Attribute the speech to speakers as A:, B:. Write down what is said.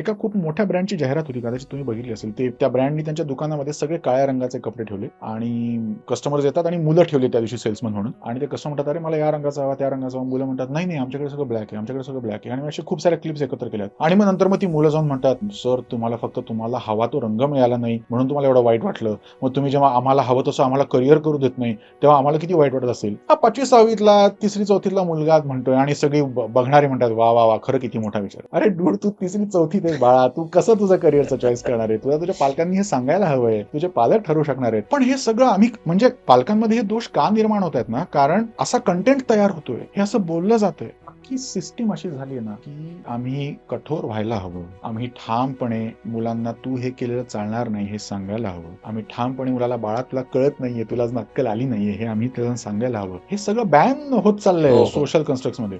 A: एका खूप मोठ्या ब्रँडची जाहिरात होती कदाचित तुम्ही बघितली असेल. ते त्या ब्रँडनी त्यांच्या दुकानामध्ये सगळे काळ्या रंगाचे कपडे ठेवले आणि कस्टमर्स येतात आणि मुलं ठेवले त्या दिवशी सेल्समन म्हणून. आणि ते कस्टमर म्हणतात अरे मला या रंगाचा हवा त्या रंगाचा हवा. मुलं म्हणतात नाही नाही आमच्याकडे सगळं ब्लॅक आहे आमच्याकडे सगळं ब्लॅक आहे. आणि असे खूप सारे क्लिप्स एकत्र केल्यात. आणि मग नंतर मग ती मुलं जाऊन म्हणतात सर तुम्हाला फक्त तुम्हाला हवा तो रंग मिळाला नाही म्हणून तुम्हाला एवढं वाईट वाटलं. मग तुम्ही जेव्हा आम्हाला हवं तसं आम्हाला करिअर करू देत नाही तेव्हा आम्हाला किती वाईट वाटत असेल? हा पाचवी सहावीतला तिसरी चौथीतला मुलगा म्हणतोय आणि सगळी ब- बघणारे म्हणतात वा वा वा खरं किती मोठा विचार. अरे डूड तू तिसरी चौथीत आहे बाळा तू कसं तुझं करिअरचं चॉईस करणार आहे? तुला तुझ्या पालकांनी हे सांगायला हवंय. तुझे पालक ठरवू शकणार आहेत. पण हे सगळं आम्ही म्हणजे पालकांमध्ये हे दोष का निर्माण होत आहेत ना? कारण असा कंटेंट तयार होतोय. हे असं बोललं जातंय. की सिस्टीम अशी झाली आहे ना की आम्ही कठोर व्हायला हवं. आम्ही ठामपणे मुलांना तू हे केलेलं चालणार नाही हे सांगायला हवं. आम्ही ठामपणे मुलाला बाळा तुला कळत नाहीये तुला अजून अक्कल आली नाहीये हे आम्ही त्याला सांगायला हवं. हे सगळं बॅन होत
B: हो,
A: चाललंय
B: हो.
A: सोशल कन्स्ट्रक्टमध्ये.